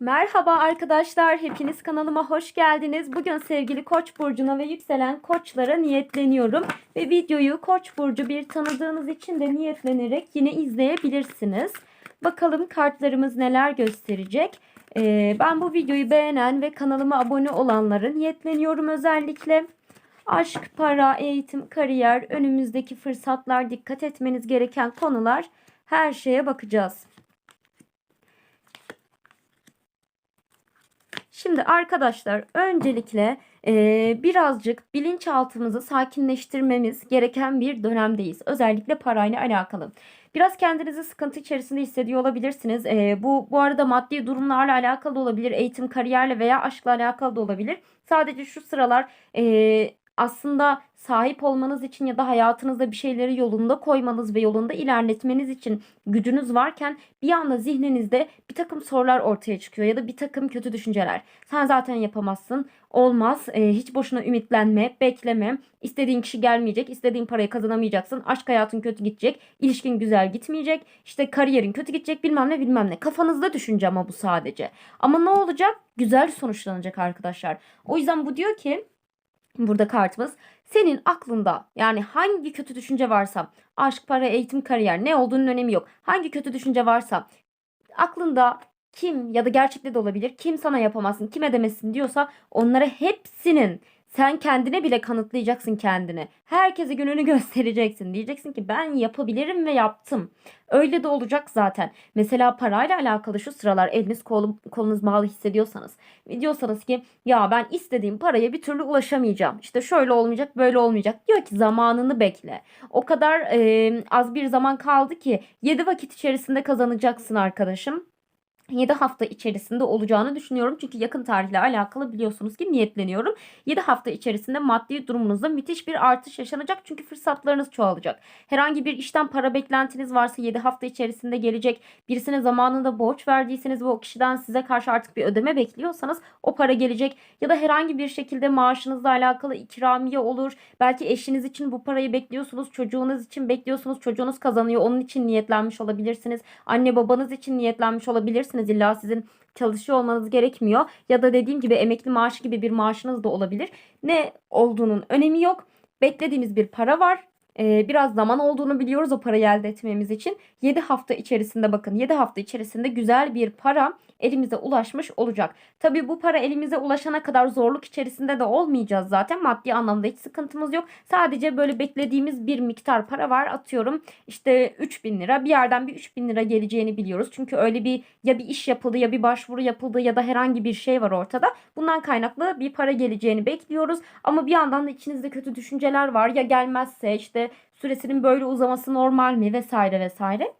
Merhaba arkadaşlar, hepiniz kanalıma hoş geldiniz. Bugün sevgili Koç burcuna ve yükselen koçlara niyetleniyorum ve videoyu Koç burcu bir tanıdığınız için de niyetlenerek yine izleyebilirsiniz. Bakalım kartlarımız neler gösterecek. Ee, ben bu videoyu beğenen ve kanalıma abone olanlara niyetleniyorum özellikle. Aşk, para, eğitim, kariyer, önümüzdeki fırsatlar, dikkat etmeniz gereken konular her şeye bakacağız. Şimdi arkadaşlar öncelikle e, birazcık bilinçaltımızı sakinleştirmemiz gereken bir dönemdeyiz. Özellikle parayla alakalı. Biraz kendinizi sıkıntı içerisinde hissediyor olabilirsiniz. E, bu bu arada maddi durumlarla alakalı olabilir, eğitim, kariyerle veya aşkla alakalı da olabilir. Sadece şu sıralar e, aslında sahip olmanız için ya da hayatınızda bir şeyleri yolunda koymanız ve yolunda ilerletmeniz için gücünüz varken bir anda zihninizde bir takım sorular ortaya çıkıyor ya da bir takım kötü düşünceler. Sen zaten yapamazsın, olmaz, e, hiç boşuna ümitlenme, bekleme, istediğin kişi gelmeyecek, istediğin parayı kazanamayacaksın, aşk hayatın kötü gidecek, ilişkin güzel gitmeyecek, işte kariyerin kötü gidecek bilmem ne bilmem ne. Kafanızda düşünce ama bu sadece. Ama ne olacak? Güzel sonuçlanacak arkadaşlar. O yüzden bu diyor ki burada kartımız senin aklında yani hangi kötü düşünce varsa aşk, para, eğitim, kariyer ne olduğunun önemi yok. Hangi kötü düşünce varsa aklında kim ya da gerçekte de olabilir kim sana yapamazsın kim edemezsin diyorsa onlara hepsinin sen kendine bile kanıtlayacaksın kendini. Herkese gününü göstereceksin. Diyeceksin ki ben yapabilirim ve yaptım. Öyle de olacak zaten. Mesela parayla alakalı şu sıralar eliniz kolum, kolunuz bağlı hissediyorsanız. Diyorsanız ki ya ben istediğim paraya bir türlü ulaşamayacağım. İşte şöyle olmayacak böyle olmayacak. Diyor ki zamanını bekle. O kadar e, az bir zaman kaldı ki 7 vakit içerisinde kazanacaksın arkadaşım. 7 hafta içerisinde olacağını düşünüyorum. Çünkü yakın tarihle alakalı biliyorsunuz ki niyetleniyorum. 7 hafta içerisinde maddi durumunuzda müthiş bir artış yaşanacak. Çünkü fırsatlarınız çoğalacak. Herhangi bir işten para beklentiniz varsa 7 hafta içerisinde gelecek. Birisine zamanında borç verdiyseniz ve o kişiden size karşı artık bir ödeme bekliyorsanız o para gelecek. Ya da herhangi bir şekilde maaşınızla alakalı ikramiye olur. Belki eşiniz için bu parayı bekliyorsunuz. Çocuğunuz için bekliyorsunuz. Çocuğunuz kazanıyor. Onun için niyetlenmiş olabilirsiniz. Anne babanız için niyetlenmiş olabilirsiniz. İlla sizin çalışıyor olmanız gerekmiyor. Ya da dediğim gibi emekli maaşı gibi bir maaşınız da olabilir. Ne olduğunun önemi yok. Beklediğimiz bir para var. Ee, biraz zaman olduğunu biliyoruz o parayı elde etmemiz için. 7 hafta içerisinde bakın 7 hafta içerisinde güzel bir para elimize ulaşmış olacak. Tabi bu para elimize ulaşana kadar zorluk içerisinde de olmayacağız zaten. Maddi anlamda hiç sıkıntımız yok. Sadece böyle beklediğimiz bir miktar para var. Atıyorum işte 3000 lira bir yerden bir 3000 lira geleceğini biliyoruz. Çünkü öyle bir ya bir iş yapıldı ya bir başvuru yapıldı ya da herhangi bir şey var ortada. Bundan kaynaklı bir para geleceğini bekliyoruz. Ama bir yandan da içinizde kötü düşünceler var. Ya gelmezse işte süresinin böyle uzaması normal mi vesaire vesaire.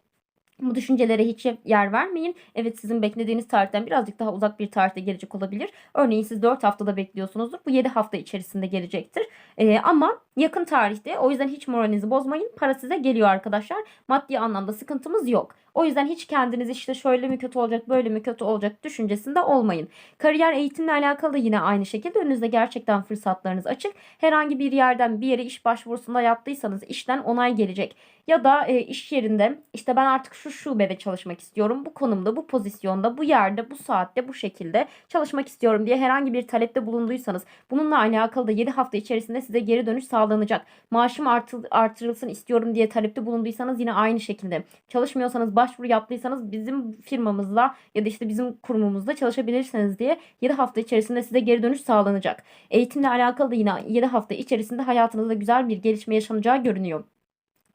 Bu düşüncelere hiç yer vermeyin. Evet sizin beklediğiniz tarihten birazcık daha uzak bir tarihte gelecek olabilir. Örneğin siz 4 haftada bekliyorsunuzdur. Bu 7 hafta içerisinde gelecektir. Ee, ama yakın tarihte o yüzden hiç moralinizi bozmayın. Para size geliyor arkadaşlar. Maddi anlamda sıkıntımız yok. O yüzden hiç kendiniz işte şöyle mi kötü olacak böyle mi kötü olacak düşüncesinde olmayın. Kariyer eğitimle alakalı yine aynı şekilde önünüzde gerçekten fırsatlarınız açık. Herhangi bir yerden bir yere iş başvurusunda yaptıysanız işten onay gelecek. Ya da e, iş yerinde işte ben artık şu şubede çalışmak istiyorum. Bu konumda, bu pozisyonda, bu yerde, bu saatte, bu şekilde çalışmak istiyorum diye herhangi bir talepte bulunduysanız bununla alakalı da 7 hafta içerisinde size geri dönüş sağlanacak. Maaşım artıl, artırılsın istiyorum diye talepte bulunduysanız yine aynı şekilde. Çalışmıyorsanız başvuru yaptıysanız bizim firmamızla ya da işte bizim kurumumuzda çalışabilirsiniz diye 7 hafta içerisinde size geri dönüş sağlanacak. Eğitimle alakalı da yine 7 hafta içerisinde hayatınızda güzel bir gelişme yaşanacağı görünüyor.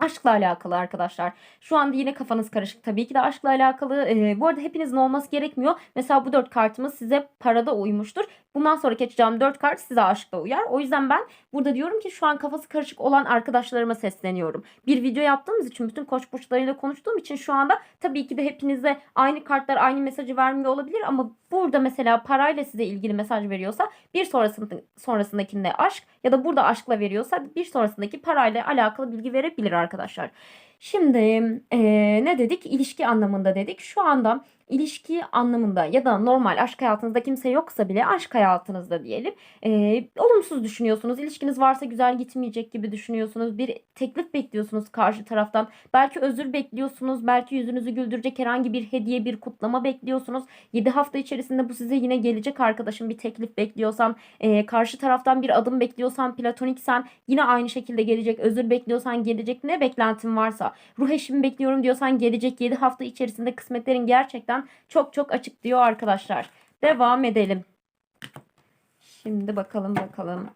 Aşkla alakalı arkadaşlar. Şu anda yine kafanız karışık. Tabii ki de aşkla alakalı. Ee, bu arada hepinizin olması gerekmiyor. Mesela bu dört kartımız size parada uymuştur. Bundan sonraki açacağım dört kart size aşkla uyar. O yüzden ben burada diyorum ki şu an kafası karışık olan arkadaşlarıma sesleniyorum. Bir video yaptığımız için bütün koç burçlarıyla konuştuğum için şu anda tabii ki de hepinize aynı kartlar aynı mesajı vermiyor olabilir ama burada mesela parayla size ilgili mesaj veriyorsa bir sonrasında, sonrasındakinde aşk ya da burada aşkla veriyorsa bir sonrasındaki parayla alakalı bilgi verebilir arkadaşlar. Şimdi e, ne dedik? İlişki anlamında dedik. Şu anda ilişki anlamında ya da normal aşk hayatınızda kimse yoksa bile aşk hayatınızda diyelim e, olumsuz düşünüyorsunuz. İlişkiniz varsa güzel gitmeyecek gibi düşünüyorsunuz. Bir teklif bekliyorsunuz karşı taraftan. Belki özür bekliyorsunuz. Belki yüzünüzü güldürecek herhangi bir hediye, bir kutlama bekliyorsunuz. 7 hafta içerisinde bu size yine gelecek arkadaşım bir teklif bekliyorsan, e, karşı taraftan bir adım bekliyorsan, platoniksen yine aynı şekilde gelecek. Özür bekliyorsan gelecek. Ne beklentin varsa. Ruh eşimi bekliyorum diyorsan gelecek 7 hafta içerisinde kısmetlerin gerçekten çok çok açık diyor arkadaşlar. Devam edelim. Şimdi bakalım bakalım.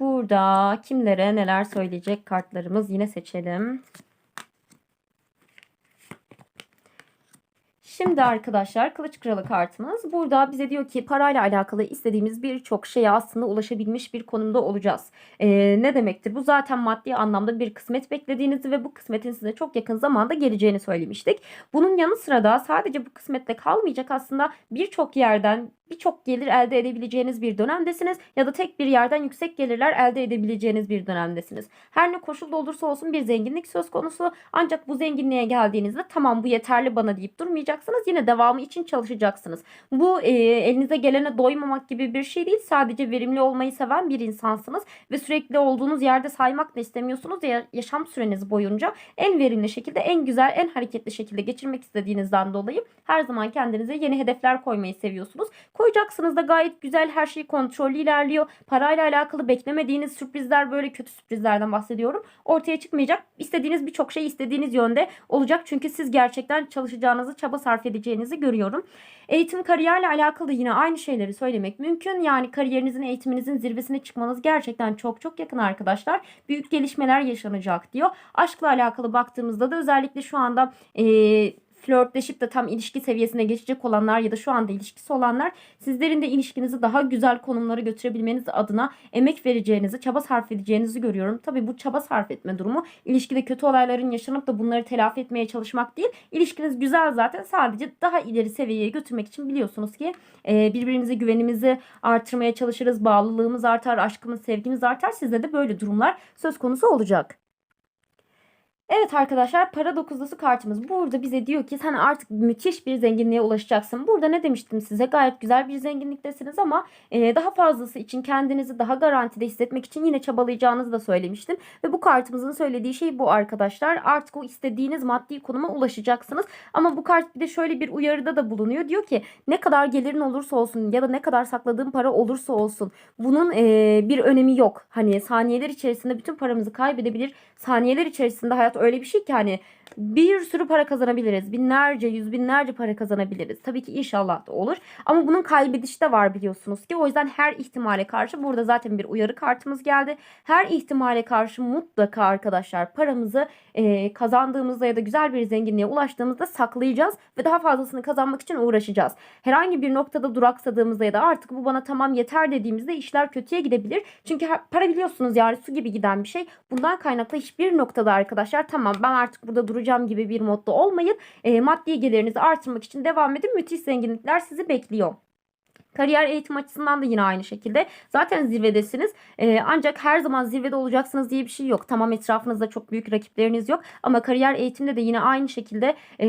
Burada kimlere neler söyleyecek kartlarımız yine seçelim. Şimdi arkadaşlar Kılıç Kralı kartımız. Burada bize diyor ki parayla alakalı istediğimiz birçok şeye aslında ulaşabilmiş bir konumda olacağız. Ee, ne demektir? Bu zaten maddi anlamda bir kısmet beklediğinizi ve bu kısmetin size çok yakın zamanda geleceğini söylemiştik. Bunun yanı sıra da sadece bu kısmette kalmayacak aslında birçok yerden birçok gelir elde edebileceğiniz bir dönemdesiniz ya da tek bir yerden yüksek gelirler elde edebileceğiniz bir dönemdesiniz. Her ne koşulda olursa olsun bir zenginlik söz konusu ancak bu zenginliğe geldiğinizde tamam bu yeterli bana deyip durmayacaksınız. Yine devamı için çalışacaksınız. Bu e, elinize gelene doymamak gibi bir şey değil. Sadece verimli olmayı seven bir insansınız ve sürekli olduğunuz yerde saymak da istemiyorsunuz ya yaşam süreniz boyunca en verimli şekilde, en güzel, en hareketli şekilde geçirmek istediğinizden dolayı her zaman kendinize yeni hedefler koymayı seviyorsunuz. Koyacaksınız da gayet güzel her şey kontrollü ilerliyor. Parayla alakalı beklemediğiniz sürprizler böyle kötü sürprizlerden bahsediyorum. Ortaya çıkmayacak. İstediğiniz birçok şey istediğiniz yönde olacak. Çünkü siz gerçekten çalışacağınızı, çaba sarf edeceğinizi görüyorum. Eğitim kariyerle alakalı yine aynı şeyleri söylemek mümkün. Yani kariyerinizin, eğitiminizin zirvesine çıkmanız gerçekten çok çok yakın arkadaşlar. Büyük gelişmeler yaşanacak diyor. Aşkla alakalı baktığımızda da özellikle şu anda eee flörtleşip de tam ilişki seviyesine geçecek olanlar ya da şu anda ilişkisi olanlar sizlerin de ilişkinizi daha güzel konumlara götürebilmeniz adına emek vereceğinizi, çaba sarf edeceğinizi görüyorum. Tabii bu çaba sarf etme durumu ilişkide kötü olayların yaşanıp da bunları telafi etmeye çalışmak değil. İlişkiniz güzel zaten sadece daha ileri seviyeye götürmek için biliyorsunuz ki e, birbirimize güvenimizi artırmaya çalışırız. Bağlılığımız artar, aşkımız, sevgimiz artar. Sizde de böyle durumlar söz konusu olacak. Evet arkadaşlar para dokuzlusu kartımız. Burada bize diyor ki sen artık müthiş bir zenginliğe ulaşacaksın. Burada ne demiştim size? Gayet güzel bir zenginliktesiniz ama e, daha fazlası için kendinizi daha garantide hissetmek için yine çabalayacağınızı da söylemiştim. Ve bu kartımızın söylediği şey bu arkadaşlar. Artık o istediğiniz maddi konuma ulaşacaksınız. Ama bu kart bir de şöyle bir uyarıda da bulunuyor. Diyor ki ne kadar gelirin olursa olsun ya da ne kadar sakladığın para olursa olsun bunun e, bir önemi yok. Hani saniyeler içerisinde bütün paramızı kaybedebilir. Saniyeler içerisinde hayat öyle bir şey ki hani bir sürü para kazanabiliriz. Binlerce, yüz binlerce para kazanabiliriz. Tabii ki inşallah da olur. Ama bunun kaybedişi de var biliyorsunuz ki. O yüzden her ihtimale karşı burada zaten bir uyarı kartımız geldi. Her ihtimale karşı mutlaka arkadaşlar paramızı e, kazandığımızda ya da güzel bir zenginliğe ulaştığımızda saklayacağız ve daha fazlasını kazanmak için uğraşacağız. Herhangi bir noktada duraksadığımızda ya da artık bu bana tamam yeter dediğimizde işler kötüye gidebilir. Çünkü para biliyorsunuz yani su gibi giden bir şey. Bundan kaynaklı hiçbir noktada arkadaşlar tamam ben artık burada duracağım gibi bir modda olmayın. E, maddi gelirinizi artırmak için devam edin. Müthiş zenginlikler sizi bekliyor. Kariyer eğitim açısından da yine aynı şekilde. Zaten zirvedesiniz. Ee, ancak her zaman zirvede olacaksınız diye bir şey yok. Tamam etrafınızda çok büyük rakipleriniz yok. Ama kariyer eğitimde de yine aynı şekilde e,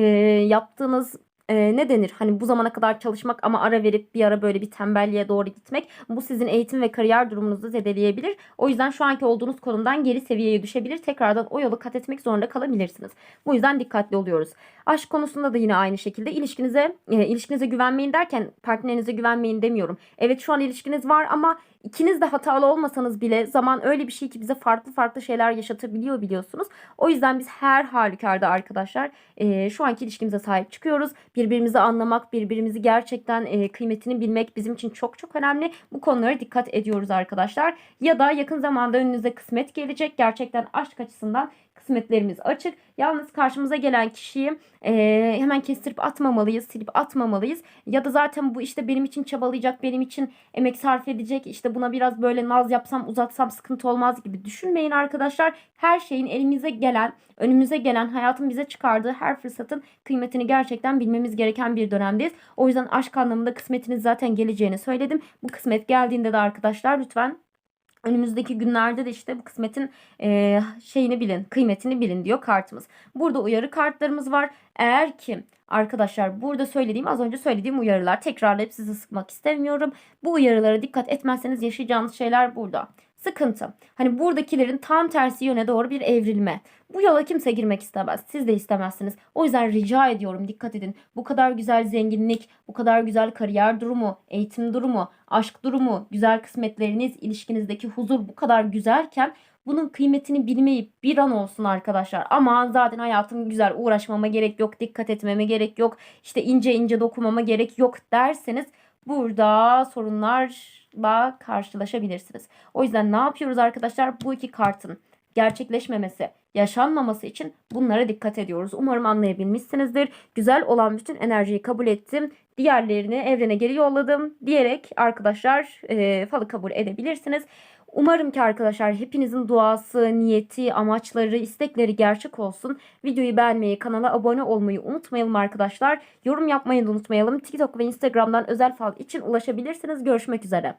yaptığınız e, ne denir? Hani bu zamana kadar çalışmak ama ara verip bir ara böyle bir tembelliğe doğru gitmek. Bu sizin eğitim ve kariyer durumunuzu zedeleyebilir. O yüzden şu anki olduğunuz konumdan geri seviyeye düşebilir. Tekrardan o yolu kat etmek zorunda kalabilirsiniz. Bu yüzden dikkatli oluyoruz. Aşk konusunda da yine aynı şekilde ilişkinize e, ilişkinize güvenmeyin derken partnerinize güvenmeyin demiyorum. Evet şu an ilişkiniz var ama ikiniz de hatalı olmasanız bile zaman öyle bir şey ki bize farklı farklı şeyler yaşatabiliyor biliyorsunuz. O yüzden biz her halükarda arkadaşlar e, şu anki ilişkimize sahip çıkıyoruz. Birbirimizi anlamak, birbirimizi gerçekten e, kıymetini bilmek bizim için çok çok önemli. Bu konulara dikkat ediyoruz arkadaşlar. Ya da yakın zamanda önünüze kısmet gelecek. Gerçekten aşk açısından kısmetlerimiz açık. Yalnız karşımıza gelen kişiyi e, hemen kestirip atmamalıyız, silip atmamalıyız. Ya da zaten bu işte benim için çabalayacak, benim için emek sarf edecek. İşte buna biraz böyle naz yapsam, uzatsam sıkıntı olmaz gibi düşünmeyin arkadaşlar. Her şeyin elimize gelen, önümüze gelen, hayatın bize çıkardığı her fırsatın kıymetini gerçekten bilmemiz gereken bir dönemdeyiz. O yüzden aşk anlamında kısmetiniz zaten geleceğini söyledim. Bu kısmet geldiğinde de arkadaşlar lütfen Önümüzdeki günlerde de işte bu kısmetin e, şeyini bilin, kıymetini bilin diyor kartımız. Burada uyarı kartlarımız var. Eğer ki arkadaşlar burada söylediğim az önce söylediğim uyarılar tekrarlayıp sizi sıkmak istemiyorum. Bu uyarılara dikkat etmezseniz yaşayacağınız şeyler burada. Sıkıntı. Hani buradakilerin tam tersi yöne doğru bir evrilme. Bu yola kimse girmek istemez. Siz de istemezsiniz. O yüzden rica ediyorum dikkat edin. Bu kadar güzel zenginlik, bu kadar güzel kariyer durumu, eğitim durumu, aşk durumu, güzel kısmetleriniz, ilişkinizdeki huzur bu kadar güzelken bunun kıymetini bilmeyip bir an olsun arkadaşlar. Ama zaten hayatım güzel uğraşmama gerek yok, dikkat etmeme gerek yok, işte ince ince dokunmama gerek yok derseniz burada sorunlarla karşılaşabilirsiniz. O yüzden ne yapıyoruz arkadaşlar? Bu iki kartın gerçekleşmemesi, yaşanmaması için bunlara dikkat ediyoruz. Umarım anlayabilmişsinizdir. Güzel olan bütün enerjiyi kabul ettim. Diğerlerini evrene geri yolladım diyerek arkadaşlar e, falı kabul edebilirsiniz. Umarım ki arkadaşlar hepinizin duası, niyeti, amaçları, istekleri gerçek olsun. Videoyu beğenmeyi, kanala abone olmayı unutmayalım arkadaşlar. Yorum yapmayı da unutmayalım. TikTok ve Instagram'dan özel fal için ulaşabilirsiniz. Görüşmek üzere.